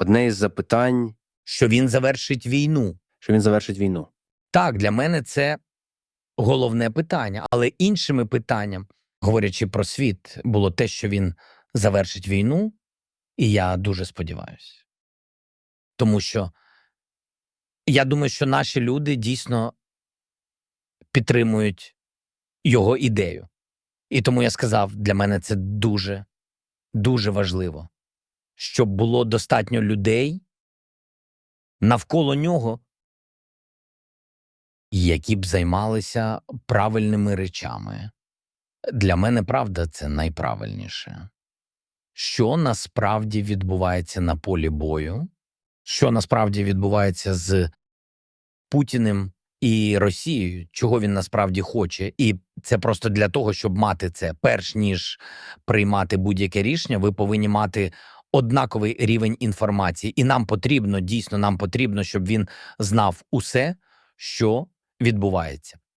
Одне із запитань, що він завершить війну. що він завершить війну. Так, для мене це головне питання. Але іншими питанням, говорячи про світ, було те, що він завершить війну, і я дуже сподіваюся. Тому що я думаю, що наші люди дійсно підтримують його ідею. І тому я сказав, для мене це дуже, дуже важливо, щоб було достатньо людей навколо нього, які б займалися правильними речами. Для мене правда це найправильніше. Що насправді відбувається на полі бою, що насправді відбувається з Путіним і Росією, чого він насправді хоче, і це просто для того, щоб мати це, перш ніж приймати будь-яке рішення, ви повинні мати однаковий рівень інформації. І нам потрібно, дійсно, нам потрібно, щоб він знав усе, що відбувається.